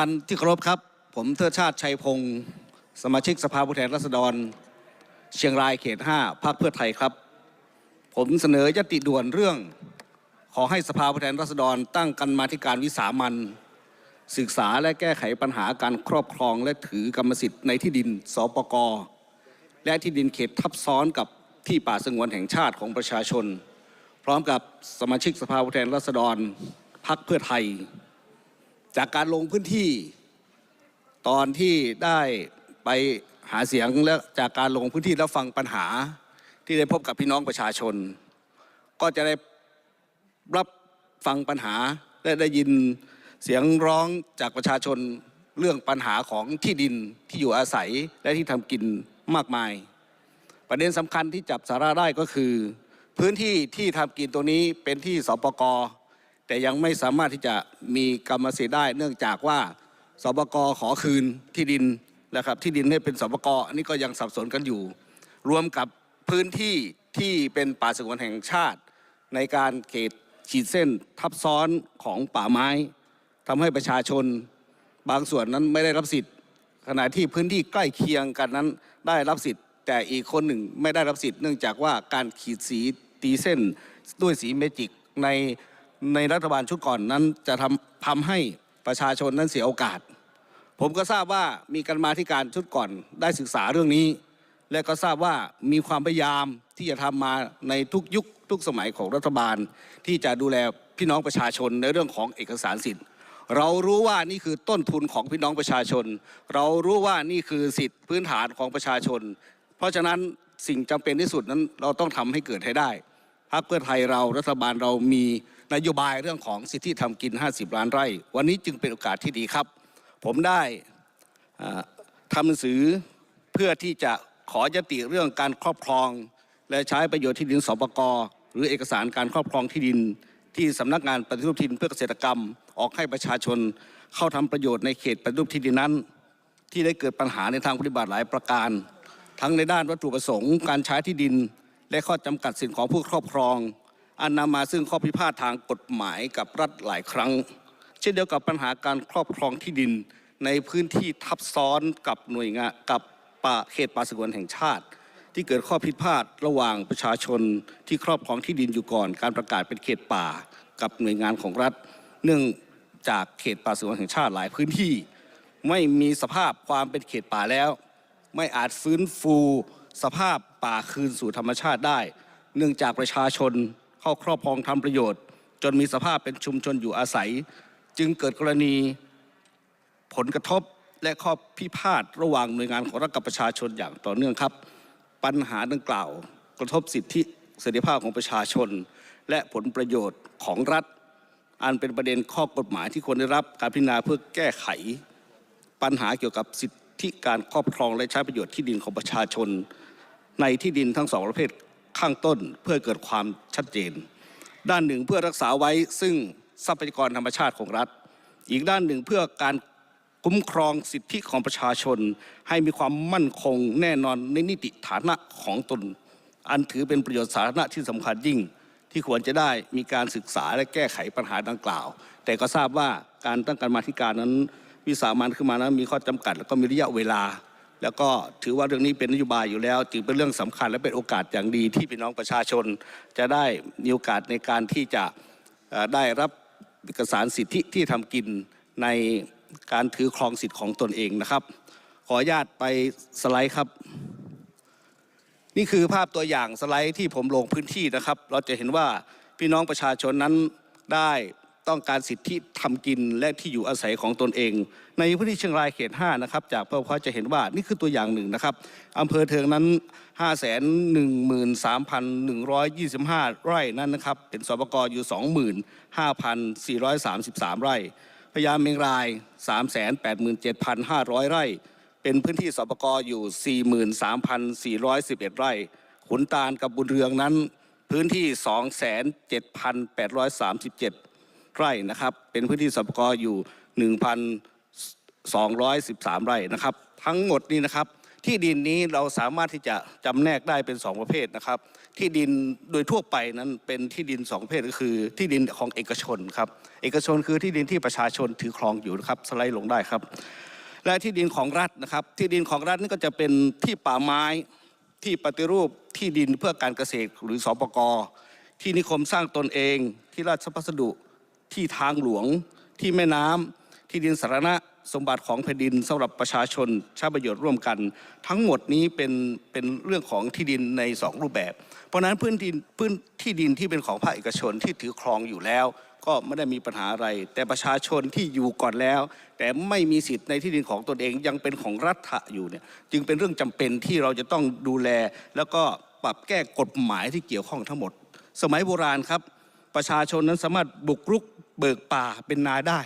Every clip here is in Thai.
ท่านที่เคารพครับ ผมเทิดชาติชัยพงศ์สมาชิกสภาผู้แทนราษฎร เชียงรายเขต 5พรรคเพื่อไทยครับ ผมเสนอยติด่วนเรื่อง ขอให้สภาผู้แทนราษฎร ตั้งกันมาธิการวิสามันศึกษาและแก้ไขปัญหาการครอบครองและถือกรรมสิทธิ์ในที่ดินสปกและที่ดินเขตทับซ้อนกับที่ป่าสงวนแห่งชาติของประชาชน พร้อมกับสมาชิกสภาผู้แทนราษฎรพรรคเพื่อไทย จากการลงพื้นที่ ตอนที่ได้ไปหาเสียงและจากการลงพื้นที่แล้วฟังปัญหาที่ได้พบกับพี่น้องประชาชน ก็จะได้รับฟังปัญหาและได้ยินเสียงร้องจากประชาชนเรื่องปัญหาของที่ดินที่อยู่อาศัยและที่ทำกินมากมาย ประเด็นสำคัญที่จับสาระได้ก็คือ พื้นที่ที่ทำกินตัวนี้เป็นที่สปกร แต่ยังไม่สามารถที่จะมีกรรมสิทธิ์ได้ เนื่องจากว่าสปกขอคืนที่ดินนะครับที่ดินให้เป็นสปกอันนี้ก็ยังสับสนกันอยู่ รวมกับพื้นที่ที่เป็นป่าสงวนแห่งชาติ ในการเขตขีดเส้นทับซ้อนของป่าไม้ทำให้ประชาชนบางส่วนนั้นไม่ได้รับสิทธิ์ ขณะที่พื้นที่ใกล้เคียงกันนั้นได้รับสิทธิ์ แต่อีกคนหนึ่งไม่ได้รับสิทธิ์เนื่องจากว่าการขีดสีตีเส้นด้วยสีเมจิกใน ในรัฐบาลชุดก่อนนั้นจะทำทำให้ประชาชนนั้นเสียโอกาส ผมก็ทราบว่ามีการมาธิการชุดก่อนได้ศึกษาเรื่องนี้ และก็ทราบว่ามีความพยายามที่จะทำมาในทุกยุคทุกสมัยของรัฐบาล ที่จะดูแลพี่น้องประชาชนในเรื่องของเอกสารสิทธิ์ เรารู้ว่านี่คือต้นทุนของพี่น้องประชาชน เรารู้ว่านี่คือสิทธิพื้นฐานของประชาชน เพราะฉะนั้นสิ่งจำเป็นที่สุดนั้นเราต้องทำให้เกิดให้ได้พรรคเพื่อไทยเรารัฐบาลเรามี นโยบายเรื่องของสิทธิทำกิน 50 ล้านไร่ วันนี้จึงเป็นโอกาสที่ดีครับ ผมได้ทำหนังสือเพื่อที่จะขอยติเรื่องการครอบครอง และใช้ประโยชน์ที่ดินสปกหรือเอกสารการครอบครองที่ดิน ที่สำนักงานปฏิรูปที่ดินเพื่อเกษตรกรรม ออกให้ประชาชนเข้าทำประโยชน์ในเขตปฏิรูปที่ดินนั้น ที่ได้เกิดปัญหาในทางปฏิบัติหลายประการ ทั้งในด้านวัตถุประสงค์ การใช้ที่ดิน และข้อจำกัดสิทธิของผู้ครอบครอง อันนำมาซึ่งข้อพิพาททางกฎหมายกับรัฐหลายครั้ง เช่นเดียวกับปัญหาการครอบครองที่ดิน ในพื้นที่ทับซ้อนกับหน่วยงานกับป่าเขตป่าสงวนแห่งชาติ ที่เกิดข้อผิพาดระหว่างประชาชนที่ครอบครองที่ดินอยู่ก่อน การประกาศเป็นเขตป่ากับหน่วยงานของรัฐ เนื่องจากเขตป่าสงวนแห่งชาติหลายพื้นที่ ไม่มีสภาพความเป็นเขตป่าแล้ว ไม่อาจฟื้นฟู สภาพป่าคืนสู่ธรรมชาติได้ เนื่องจากประชาชน เข้าครอบครองทำประโยชน์ จนมีสภาพเป็นชุมชนอยู่อาศัย จึงเกิดกรณีผลกระทบและข้อพิพาทระหว่างหน่วยงานของรัฐกับประชาชนอย่างต่อเนื่องครับ ปัญหาดังกล่าว กระทบสิทธิเสรีภาพของประชาชน และผลประโยชน์ของรัฐ อันเป็นประเด็นข้อกฎหมายที่ควรได้รับการพิจารณาเพื่อแก้ไข ปัญหาเกี่ยวกับสิทธิการครอบครองและใช้ประโยชน์ที่ดินของประชาชน ในที่ดินทั้งสองประเภท ข้างต้นเพื่อเกิดความชัดเจน ด้านหนึ่งเพื่อรักษาไว้ซึ่งทรัพยากรธรรมชาติของรัฐ อีกด้านหนึ่งเพื่อการคุ้มครองสิทธิของประชาชน ให้มีความมั่นคงแน่นอนในนิติฐานะของตน อันถือเป็นประโยชน์สาธารณะที่สำคัญยิ่ง ที่ควรจะได้มีการศึกษาและแก้ไขปัญหาดังกล่าว แต่ก็ทราบว่าการตั้งการมาธิการนั้น วิสามันขึ้นมานั้นมีข้อจำกัด แล้วก็มีระยะเวลา แล้วก็ถือว่าเรื่องนี้เป็นนโยบายอยู่แล้วจึงเป็นเรื่องสำคัญและเป็นโอกาสอย่างดีที่พี่น้องประชาชน จะได้มีโอกาสในการที่จะได้รับเอกสารสิทธิที่ทำกินในการถือครองสิทธิ์ของตนเองนะครับ ขออนุญาตไปสไลด์ครับ นี่คือภาพตัวอย่างสไลด์ที่ผมลงพื้นที่นะครับ เราจะเห็นว่าพี่น้องประชาชนนั้นได้ ต้องการสิทธิทำกินและที่อยู่อาศัยของตนเอง ในพื้นที่เชียงรายเขต5นะครับจากเพื่อพจะเห็นว่านี่คือตัวอย่างหนึ่งนะครับอำเภอเทิงนั้น 5 1 3 1 2 5 ไร่นั้นนะครับเป็นสปกอยู่ 25,433 ไร่พญาเมงราย 387,500 ไร่ เป็นพื้นที่สปกอยู่ 43,411 ไร่ขุนตาลกับบุญเรืองนั้นพื้นที่ 27,837 ไร่นะครับ เป็นพื้นที่สปกรอยู่ 1,213 ไร่นะครับ ทั้งหมดนี้นะครับ ที่ดินนี้เราสามารถที่จะจำแนกได้เป็นสองประเภทนะครับ ที่ดินโดยทั่วไปนั้นเป็นที่ดินสองประเภทก็คือ ที่ดินของเอกชนครับ เอกชนคือที่ดินที่ประชาชนถือครองอยู่นะครับสไลด์ลงได้ครับ และที่ดินของรัฐนะครับ ที่ดินของรัฐนี่ก็จะเป็นที่ป่าไม้ที่ปฏิรูปที่ดินเพื่อการเกษตรหรือสปกที่นิคมสร้างตนเองที่ราชพัสดุ ที่ทางหลวงที่แม่น้ำที่ดินสาธารณะสมบัติของแผ่นดินสำหรับประชาชนใช้ประโยชน์ร่วมกัน ทั้งหมดนี้เป็นเป็นเรื่องของที่ดินในสองรูปแบบ เพราะฉะนั้นพื้นดินพื้นที่ดินที่เป็นของภาคเอกชนที่ถือครองอยู่แล้ว ก็ไม่ได้มีปัญหาอะไร แต่ประชาชนที่อยู่ก่อนแล้ว แต่ไม่มีสิทธิ์ในที่ดินของตนเองยังเป็นของรัฐอยู่เนี่ยจึงเป็นเรื่องจำเป็นที่เราจะต้องดูแล แล้วก็ปรับแก้กฎหมายที่เกี่ยวข้องทั้งหมด สมัยโบราณครับ ประชาชนนั้นสามารถบุกรุกเบิกป่าเป็นนาได้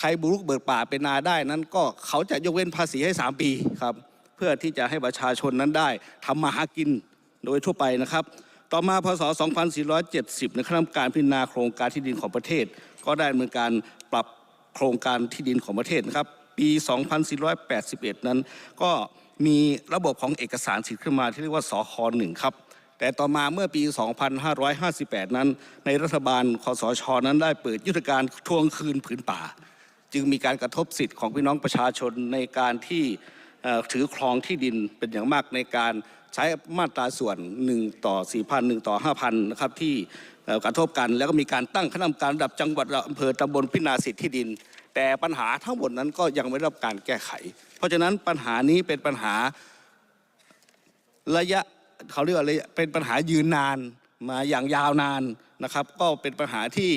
ใครบุกรุกเบิกป่าเป็นนาได้นั้นก็เขาจะยกเว้นภาษีให้ 3 ปีครับเพื่อที่จะให้ประชาชนนั้นได้ทำมาหากินโดยทั่วไปนะครับ ต่อมาพศ 2470 ในคณะกรรมการพิจารณาโครงการที่ดินของประเทศ ก็ได้ดำเนินการปรับโครงการที่ดินของประเทศนะครับ ปี 2481 นั้น ก็มีระบบของเอกสารสิทธิ์ขึ้นมาที่เรียกว่าสคหนึ่งครับ แต่ต่อมาเมื่อปี 2558 นั้น ในรัฐบาลคอสชนั้นได้เปิดยุทธการทวงคืนผืนป่า จึงมีการกระทบสิทธิ์ของพี่น้องประชาชนในการที่ถือครองที่ดินเป็นอย่างมากในการใช้มาตราส่วน 1 ต่อ 4,000 1 ต่อ 5,000 นะครับที่กระทบกันแล้วก็มีการตั้งคณะกรรมการระดับจังหวัดระอำเภอตำบลพิจารณาสิทธิที่ดิน แต่ปัญหาทั้งหมดนั้นก็ยังไม่ได้รับการแก้ไข เพราะฉะนั้นปัญหานี้เป็นปัญหาระยะ เขาเรียกว่าอะไรเป็นปัญหายืนนานมาอย่างยาวนานนะครับ ก็เป็นปัญหาที่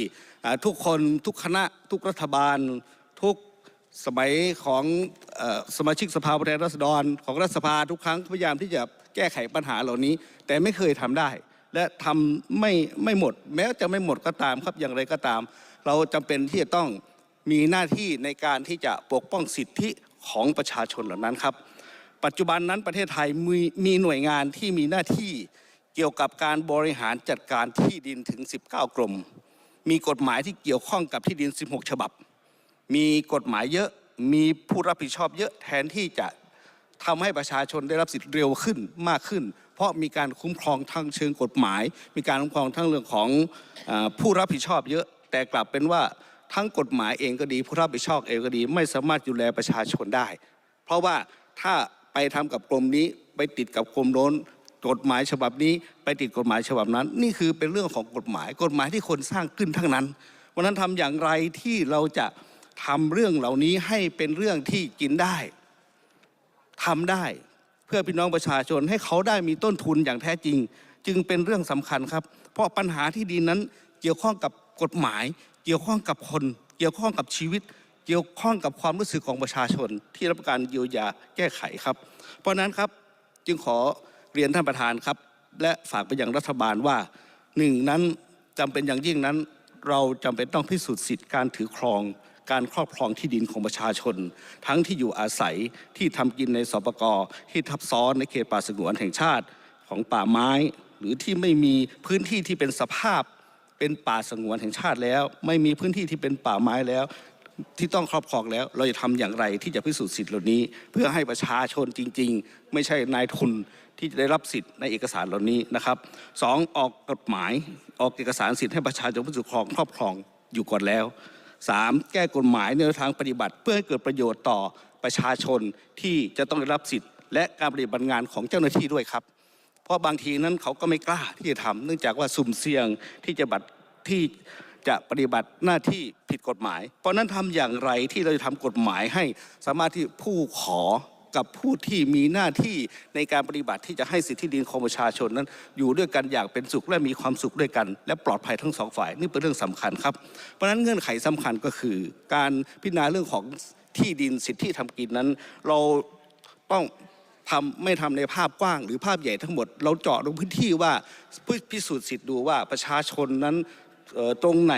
ทุกคนทุกคณะทุกรัฐบาล ทุกสมัยของอสมาชิกสภาผู้แทนราษฎร ของรัฐสภาทุกครั้งพยายามที่จะแก้ไขปัญหาเหล่านี้ แต่ไม่เคยทำได้ และทำไม่ไม่หมด แม้จะไม่หมดก็ตามครับอย่างไรก็ตาม เราจำเป็นที่จะต้องมีหน้าที่ในการที่จะปกป้องสิทธิของประชาชนเหล่านั้นครับ ปัจจุบันนั้นประเทศไทยมีมีหน่วยงานที่มีหน้าที่เกี่ยวกับการบริหารจัดการที่ดินถึง 19 กรม มีกฎหมายที่เกี่ยวข้องกับที่ดิน 16 ฉบับ มีกฎหมายเยอะมีผู้รับผิดชอบเยอะแทนที่จะทำให้ประชาชนได้รับสิทธิ์เร็วขึ้นมากขึ้น เพราะมีการคุ้มครองทางเชิงกฎหมาย มีการคุ้มครองทั้งเรื่องของอผู้รับผิดชอบเยอะ แต่กลับเป็นว่าทั้งกฎหมายเองก็ดี ผู้รับผิดชอบเองก็ดี ไม่สามารถดูแลประชาชนได้ เพราะว่าถ้า ไปทำกับกรมนี้ ไปติดกับกรมโน้นกฎหมายฉบับนี้ ไปติดกฎหมายฉบับนั้น นี่คือเป็นเรื่องของกฎหมาย กฎหมายที่คนสร้างขึ้นทั้งนั้นวันนั้นทำอย่างไรที่เราจะทำเรื่องเหล่านี้ให้เป็นเรื่องที่กินได้ทำได้ เพื่อพี่น้องประชาชนให้เขาได้มีต้นทุนอย่างแท้จริง จึงเป็นเรื่องสำคัญครับ เพราะปัญหาที่ดินนั้นเกี่ยวข้องกับกฎหมาย เกี่ยวข้องกับคน เกี่ยวข้องกับชีวิต เกี่ยวข้องกับความรู้สึกของประชาชน ที่รับการเยียวยาแก้ไขครับ เพราะนั้นครับจึงขอเรียนท่านประธานครับ และฝากไปยังรัฐบาลว่าหนึ่งนั้นจำเป็นอย่างยิ่งนั้น เราจำเป็นต้องพิสูจน์สิทธิการถือครอง การครอบครองที่ดินของประชาชน ทั้งที่อยู่อาศัยที่ทำกินในสปกที่ทับซ้อนในเขตป่าสงวนแห่งชาติของป่าไม้ หรือที่ไม่มีพื้นที่ที่เป็นสภาพเป็นป่าสงวนแห่งชาติแล้ว ไม่มีพื้นที่ที่เป็นป่าไม้แล้ว ที่ต้องครอบครองแล้ว เราจะทำอย่างไรที่จะพิสูจน์สิทธิ์เหล่านี้ เพื่อให้ประชาชนจริง ๆ ไม่ใช่นายทุนที่จะได้รับสิทธิ์ในเอกสารเหล่านี้นะครับสองออกกฎหมายออกเอกสารสิทธิ์ให้ประชาชนผู้ถือครองครอบครองอยู่ก่อนแล้วสามแก้กฎหมายในทางปฏิบัติ เพื่อให้เกิดประโยชน์ต่อประชาชนที่จะต้องได้รับสิทธิ์ และการปฏิบัติงานของเจ้าหน้าที่ด้วยครับ เพราะบางทีนั้นเขาก็ไม่กล้าที่จะทำเนื่องจากว่าสุ่มเสี่ยงที่จะบัตรที่ จะปฏิบัติหน้าที่ผิดกฎหมาย เพราะนั้นทำอย่างไรที่เราจะทำกฎหมายให้สามารถที่ผู้ขอกับผู้ที่มีหน้าที่ในการปฏิบัติที่จะให้สิทธิดินของประชาชนนั้น อยู่ด้วยกันอย่างเป็นสุขและมีความสุขด้วยกัน และปลอดภัยทั้งสองฝ่ายนี่เป็นเรื่องสำคัญครับ เพราะฉะนั้นเงื่อนไขสำคัญก็คือ การพิจารณาเรื่องของที่ดินสิทธิทำกินนั้น เราต้องทำไม่ทำในภาพกว้าง หรือภาพใหญ่ทั้งหมด เราเจาะลงพื้นที่ว่าพิสูจน์สิทธิ์ดูว่าประชาชนนั้น ตรงไหน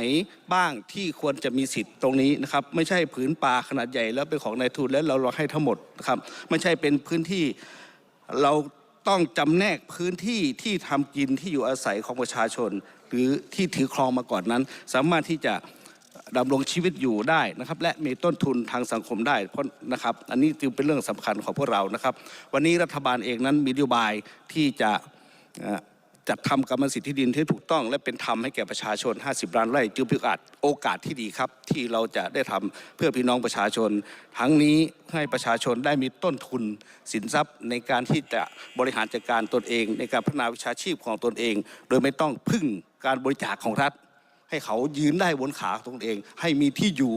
บ้างที่ควรจะมีสิทธิ์ตรงนี้นะครับ ไม่ใช่ผืนป่าขนาดใหญ่แล้วเป็นของนายทุนแล้วเราให้ทั้งหมดนะครับไม่ใช่เป็นพื้นที่เราต้องจำแนกพื้นที่ที่ทำกินที่อยู่อาศัยของประชาชน หรือที่ถือครองมาก่อนนั้น สามารถที่จะดำรงชีวิตอยู่ได้นะครับ และมีต้นทุนทางสังคมได้เพราะนะครับ อันนี้จึงเป็นเรื่องสำคัญของพวกเรานะครับ วันนี้รัฐบาลเองนั้นมีนโยบายที่จะ จัดทำกรรมสิทธิดินที่ถูกต้อง และเป็นธรรมให้แก่ประชาชน 50 ล้านไร่จึงเป็นโอกาสโอกาสที่ดีครับ ที่เราจะได้ทำเพื่อพี่น้องประชาชน ทั้งนี้ให้ประชาชนได้มีต้นทุนสินทรัพย์ ในการที่จะบริหารจัดการตนเอง ในการพัฒนาวิชาชีพของตนเอง โดยไม่ต้องพึ่งการบริจาคของรัฐ ให้เขายืนได้บนขาของตนเอง ให้มีที่อยู่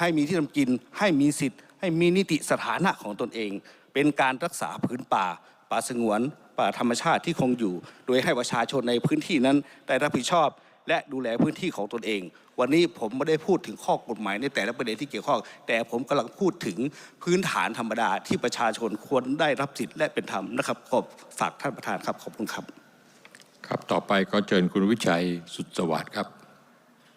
ให้มีที่ทำกิน ให้มีสิทธิ์ ให้มีนิติสถานะของตนเอง เป็นการรักษาพื้นป่า ป่าสงวนป่าธรรมชาติที่คงอยู่ โดยให้ประชาชนในพื้นที่นั้นได้รับผิดชอบ และดูแลพื้นที่ของตนเอง วันนี้ผมไม่ได้พูดถึงข้อกฎหมายในแต่ละประเด็นที่เกี่ยวข้อง แต่ผมกำลังพูดถึงพื้นฐานธรรมดาที่ประชาชนควรได้รับสิทธิ์และเป็นธรรมนะครับขอบฝากท่านประธานครับขอบคุณครับ ครับต่อไปก็เชิญคุณวิชัยสุดสวัสดิ์ครับ